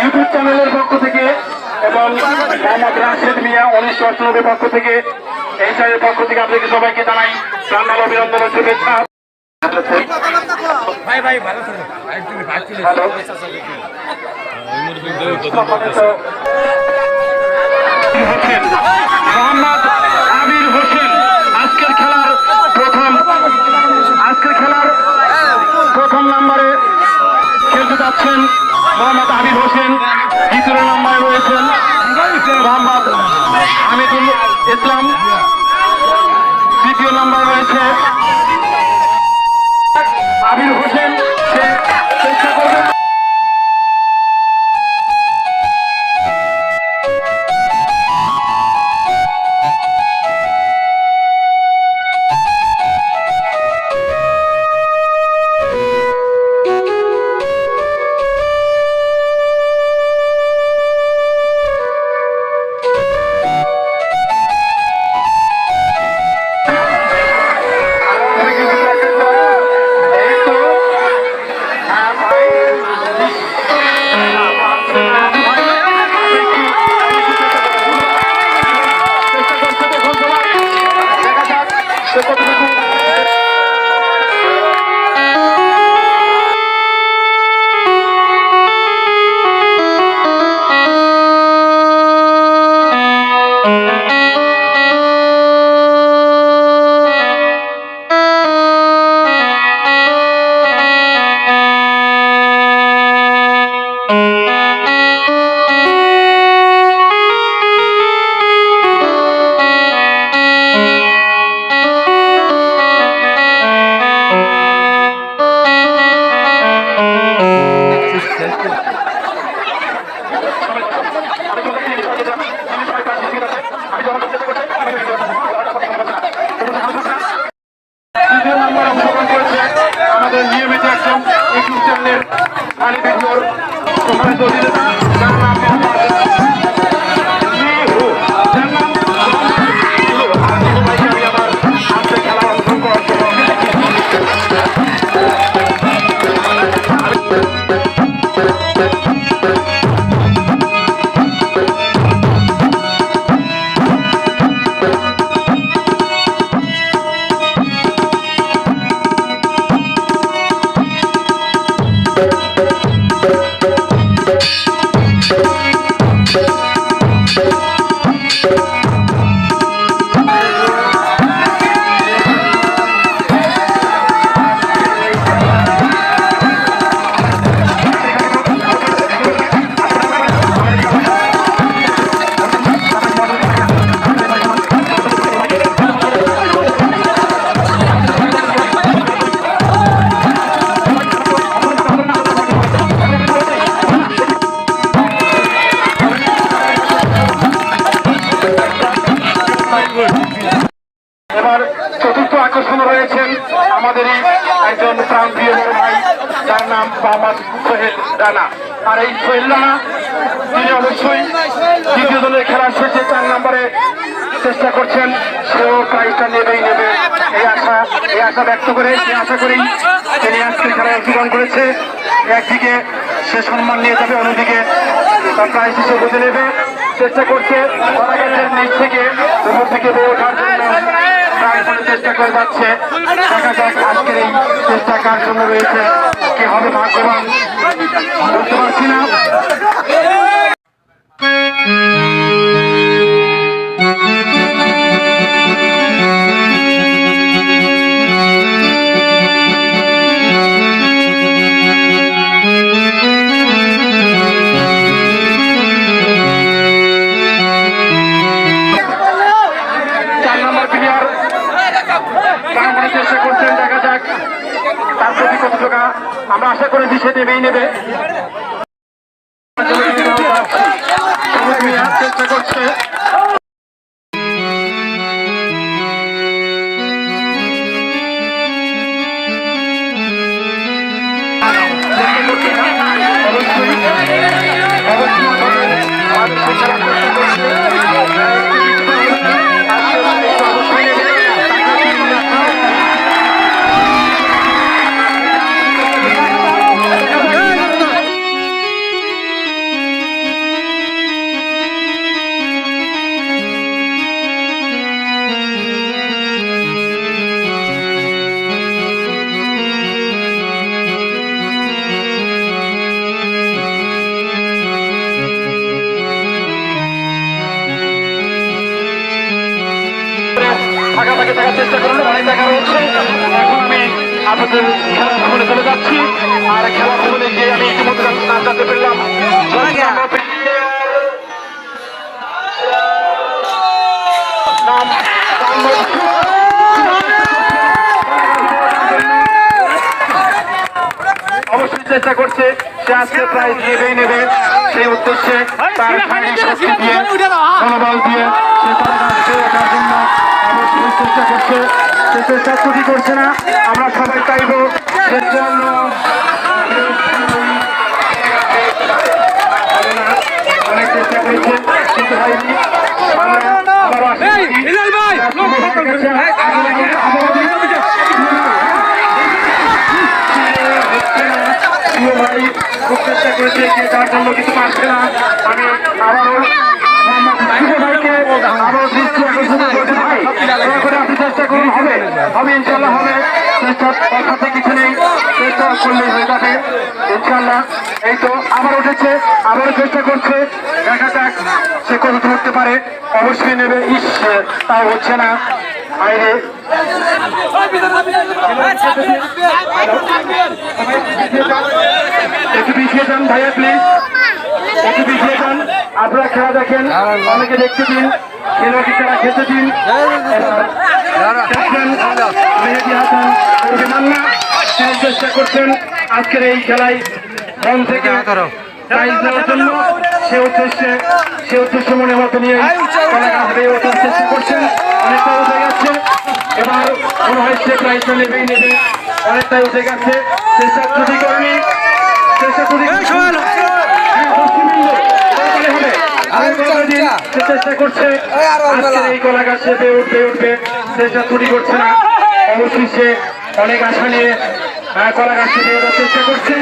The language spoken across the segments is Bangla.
ইউটিউব চ্যানেলের পক্ষ থেকে এবং মোহাম্মদ রাশেদ মিয়া উনিশশো অষ্টানব্বই পক্ষ থেকে এই চ্যানেলের পক্ষ থেকে আপনাদেরকে সবাইকে জানাই প্রাণাল অভিনন্দন ও শুভেচ্ছা। হোসেন মোহাম্মদ আমির হোসেন আজকের খেলার প্রথম আজকের খেলার প্রথম নম্বরে খেলতে যাচ্ছেন মোহাম্মদ আবিদ হোসেন দ্বিতীয় নম্বরে রয়েছেন মোহাম্মদ আমিদুল ইসলাম। তৃতীয় নম্বরে রয়েছে সম্মানিত রানা আর এই সোহেল রানা তিনি অবশ্যই দ্বিতীয় দলের খেলার শেষে চার নম্বরে চেষ্টা করছেন, সেও প্রাইজটা নেবেই নেবে। এই আশা এই আশা ব্যক্ত করে, এই আশা করেই তিনি আজকের খেলায় অংশগ্রহণ করেছে। একদিকে সে সম্মান নিয়ে যাবে, অন্যদিকে তার প্রাইজ হিসেবে বুঝে নেবে। চেষ্টা করছে পরাগাছের নিচ থেকে, উপর থেকে বয়ে ওঠার জন্য। চেষ্টা করে যাচ্ছে। দেখা যাক আজকের এই চেষ্টা কার জন্য রয়েছে, কে হবে ভাগ্যবান। বুঝতে পারছি না। করি দিশে আগে থাকার চেষ্টা করুন অনেক জায়গা রয়েছে এখন আমি আপনাদের খেলার ভবনে চলে যাচ্ছি। আর খেলার ভবনে গিয়ে আমি ইতিমধ্যে নাম জানতে পারলাম অবশ্যই চেষ্টা করছে। সে আজকে প্রাইজ নেবেই নেবে সেই উদ্দেশ্যে তার শারীরিক শক্তি দিয়ে মনোবল দিয়ে সে তারা জন্য করছে সে চেষ্টা ত্রুটি করছে না। আমরা সবাই চাইব সে জন্য। অনেক চেষ্টা করেছে কিন্তু হয়নি আমরা আবারও আশা করি প্রিয় ভাই খুব চেষ্টা করেছে যে তার জন্য কিছু পারছে না। আমি আবারও শুভ ভাইকে আবারও দৃষ্টি আকর্ষণ করতে ভাই চেষ্টা করুন, হবে। হবে ইনশাল্লাহ হবে। চেষ্টা কথাতে কিছু নেই। চেষ্টা করলেই হয়ে যাবে ইনশাল্লাহ এই তো আবার উঠেছে, আবারও চেষ্টা করছে। দেখা যাক সে কত ধরতে পারে। অবশ্যই নেবে। ইস, তাও হচ্ছে না। ভাইয়া আপনারা খেলা দেখেন, অনেকে দেখতে দিন। খেলোয়াড়কে খেলা খেলতে দিন। মেহেদি হাসান মান্না তিনি চেষ্টা করছেন আজকের এই খেলায় মন থেকে প্রাইজ নেওয়ার জন্য। সে উদ্দেশ্যে সে উদ্দেশ্য মনে মতো নিয়ে ওঠার চেষ্টা করছেন। অনেকটা উঠে গেছে। এবার মনে হয় সে প্রাইজটা নেবেই নেবে। অনেকটাই উঠে গেছে। চেষ্টা ত্রুটি করেনি। চেষ্টা ত্রুটি হ্যাঁ, দর্শকবৃন্দ, তাড়াতাড়ি হবে। আরেক কয়টা দিন সে চেষ্টা করছে। এই কলা গাছ পেয়ে উঠবে উঠবে। চেষ্টা ত্রুটি করছে না। অনেক আশা নিয়ে কলা গাছ পেয়ে ওঠার চেষ্টা করছে।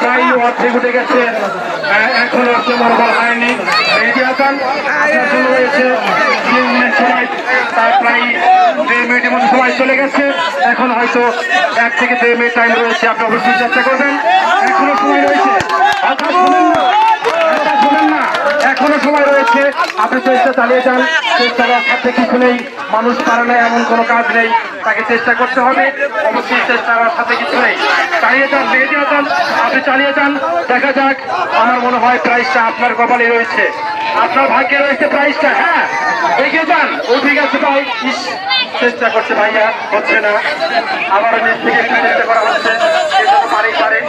প্রায় অর্ধেক উঠে গেছে। এখনও সে মনোবল হয়নি রয়েছে তিন মিনিট সময় প্রায় দেড় মিনিটের মতো সময় চলে গেছে। এখন হয়তো এক থেকে দেড় মিনিট টাইম রয়েছে। আপনি অবশ্যই চেষ্টা করবেন। এখনও সময় রয়েছে। কথা শুনুন না। কথা না। এখনও সময় রয়েছে। আপনি চেষ্টা চালিয়ে যান। চেষ্টা সাথে কিছু নেই মানুষ পারে না, এমন কোনো কাজ নেই। তাকে চেষ্টা করতে হবে। অবশ্যই চেষ্টা সাথে কিছু নেই। চালিয়ে যান, বেঁধে যান। আপনি চালিয়ে যান। দেখা যাক, আমার মনে হয় প্রাইসটা আপনার কপালে রয়েছে। আপনার ভাগ্যে রয়েছে প্রাইসটা হ্যাঁ। এগিয়ে যান। ও ঠিক আছে ভাই চেষ্টা করছে ভাইয়া, হচ্ছে না। আবার নিচ থেকে চেষ্টা করা হচ্ছে। পারে পারে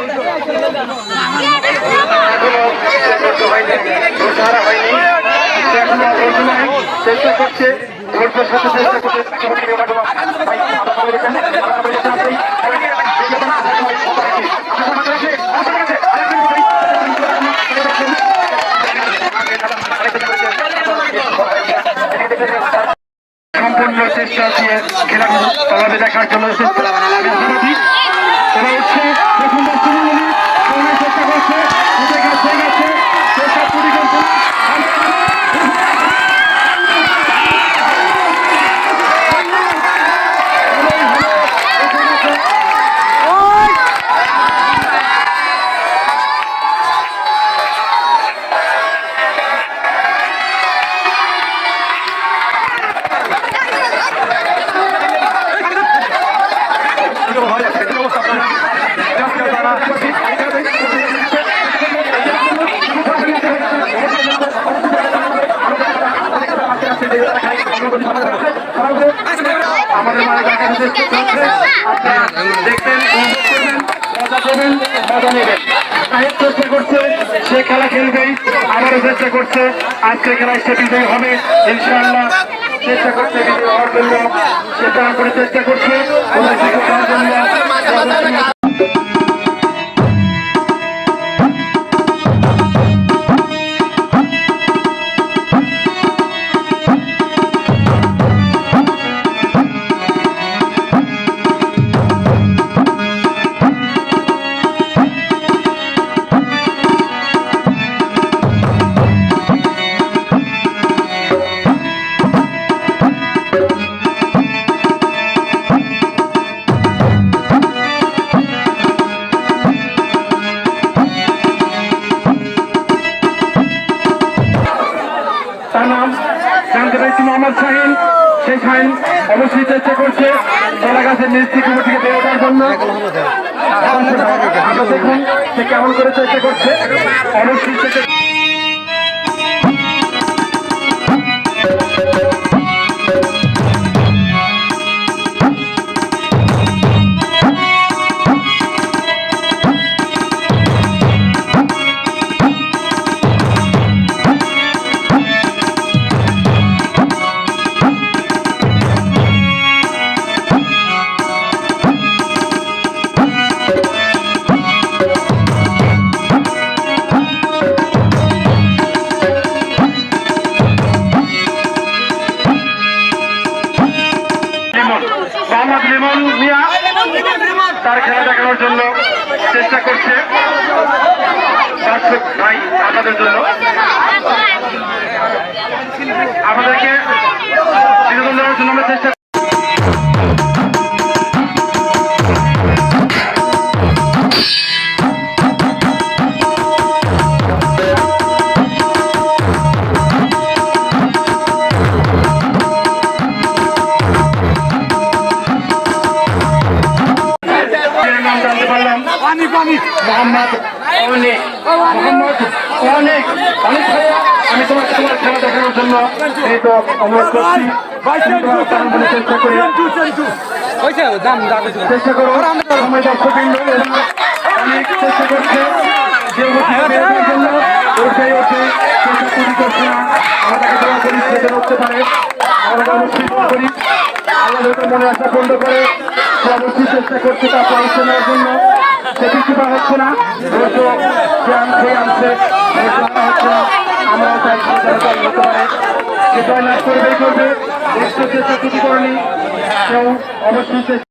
সম্পূর্ণ চেষ্টা দিয়ে খেলা তলাবে দেখার জন্য চেষ্টা এবার উঠছে প্রথম বস্তু চেষ্টা করছে উঠে গেছে গেছে চেষ্টা চুরি করছে আমাদের আপনারা দেখবেন চেষ্টা করছে সে খেলা খেলবেই আবারও চেষ্টা করছে আজকে খেলায় সে বিজয় হবে ইনশাআল্লাহ চেষ্টা করছে বিজয় হওয়ার জন্য সে চেষ্টা করছে দেওয়ার দেখুন কেমন করে চেষ্টা করছে। অবশ্যই খেলা দেখানোর জন্য চেষ্টা করছে। দর্শক ভাই, আপনাদের জন্য। আমাদেরকে বিনোদন দেওয়ার জন্য আমরা চেষ্টা মোহাম্মদ অনেক। মোহাম্মদ অনেক। অনেক ভাইয়া আমি তোমাকে তোমার খেলা দেখানোর জন্য এই তো অনুরোধ করছি। চেষ্টা করে চেষ্টা করো। সময় দর্শকবৃন্দ অনেক চেষ্টা করছে। যে বের হওয়ার জন্য ওঠে ওঠে চেষ্টা তৈরি করছে। না আমরা দোয়া করি সে যেন উঠতে পারে আমরা করি আল্লাহ মনে আশা পূর্ণ করে সে অবশ্যই চেষ্টা করছে তার নেওয়ার জন্য। সে কিছু বা হচ্ছে না? হয়তো সে আনছে আনছে হচ্ছে না করবেই করবে দেখতে চেষ্টা কিছু করেনি কেউ অবশ্যই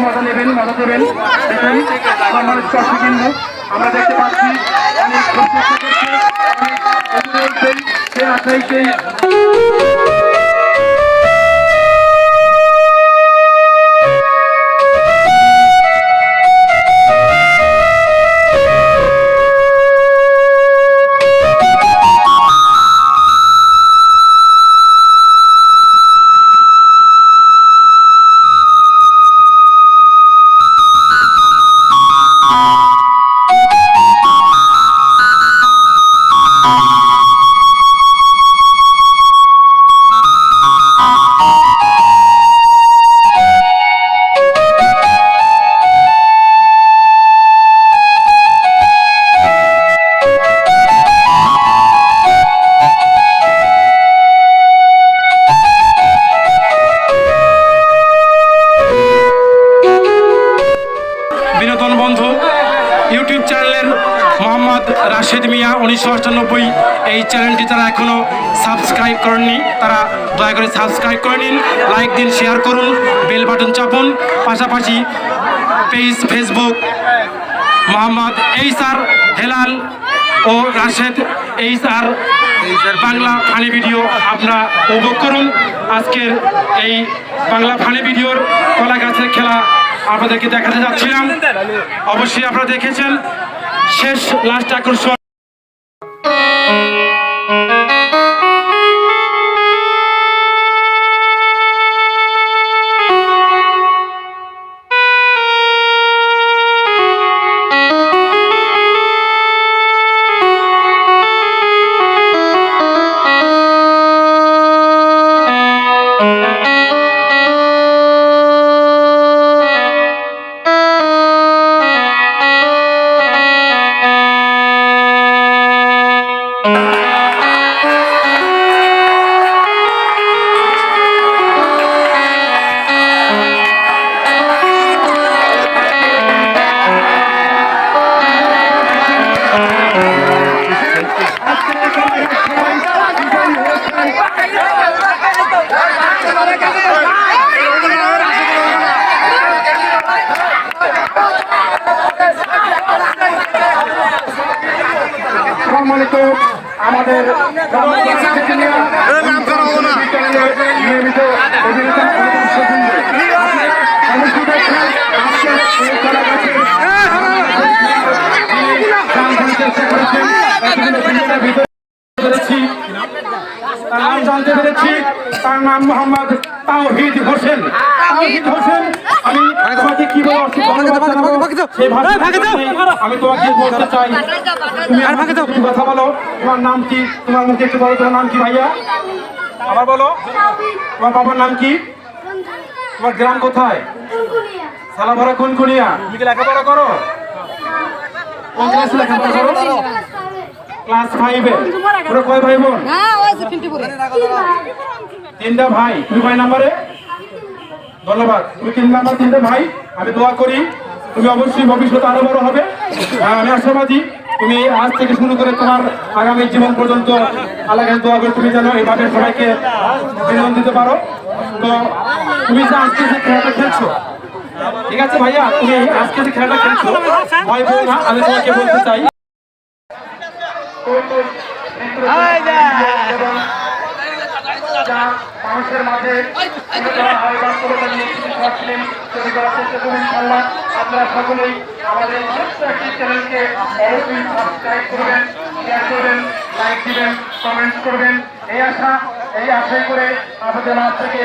মজা নেবেন মজা দেবেন দেখেন সম্মানিত দর্শকবৃন্দ আমরা দেখতে পাচ্ছি অনেক সেই আশাই সেই রাশেদ মিয়া উনিশশো আটানব্বই এই চ্যানেলটি তারা এখনও সাবস্ক্রাইব করেননি। তারা দয়া করে সাবস্ক্রাইব করে নিন লাইক দিন শেয়ার করুন বেল বাটন চাপুন। পাশাপাশি পেজ ফেসবুক মোহাম্মদ এইসার হেলাল ও রাশেদ এইসার বাংলা ফানি ভিডিও আপনারা উপভোগ করুন। আজকের এই বাংলা ফানি ভিডিওর কলা গাছের খেলা আপনাদেরকে দেখাতে যাচ্ছিলাম। অবশ্যই আপনারা দেখেছেন। শেষ লাস্ট আকর্ষণ। গান গাইতে চেষ্টা করেছেন পেরেছি। তার নাম জানতে পেরেছি। তার নাম মোহাম্মদ তাওহিদ হোসেন। তাওহিদ হোসেন আমি তোমাকে কি বলে অসুখ ধন্যবাদ জানাব সেই ভাষায় আমি তোমাকে বলতে চাই তুমি আমাকে কিছু কথা বলো। তোমার নাম কি? তোমার মুখে একটু বলো তোমার নাম কি ভাইয়া? আবার বলো। তোমার বাবার নাম কি? তোমার গ্রাম কোথায়? সালাভরা কোন কুনিয়া তুমি কি লেখাপড়া করো? কোন ক্লাসে লেখাপড়া করো? ক্লাস ফাইভে। ওরা কয় ভাই বোন হ্যাঁ তিনটা ভাই। তুমি কয় নাম্বারে? ধন্যবাদ। তুমি তিন নাম্বার তিনটা ভাই। আমি দোয়া করি তুমি অবশ্যই ভবিষ্যতে আরও বড় হবে। আর আমি আশাবাদী তুমি আজ থেকে শুরু করে তোমার আগামী জীবন পর্যন্ত আল্লাহ দোয়া করে তুমি যেন এইভাবে সবাইকে বিনোদন দিতে পারো। তো তুমি যে আজকে যে খেলাটা খেলছো ঠিক আছে ভাইয়া? তুমি আজকে যে খেলাটা খেলছো ভয় পেও না আমি তোমাকে বলতে চাই। মানুষের মাঝে তৈরি করার চেষ্টা করুন ইনশাল্লাহ আপনারা সকলেই আমাদের ছোট্ট একটি চ্যানেলকে করবেন শেয়ার করবেন লাইক করবেন এই আশা, এই আশাই করে আপনাদের মাঝ থেকে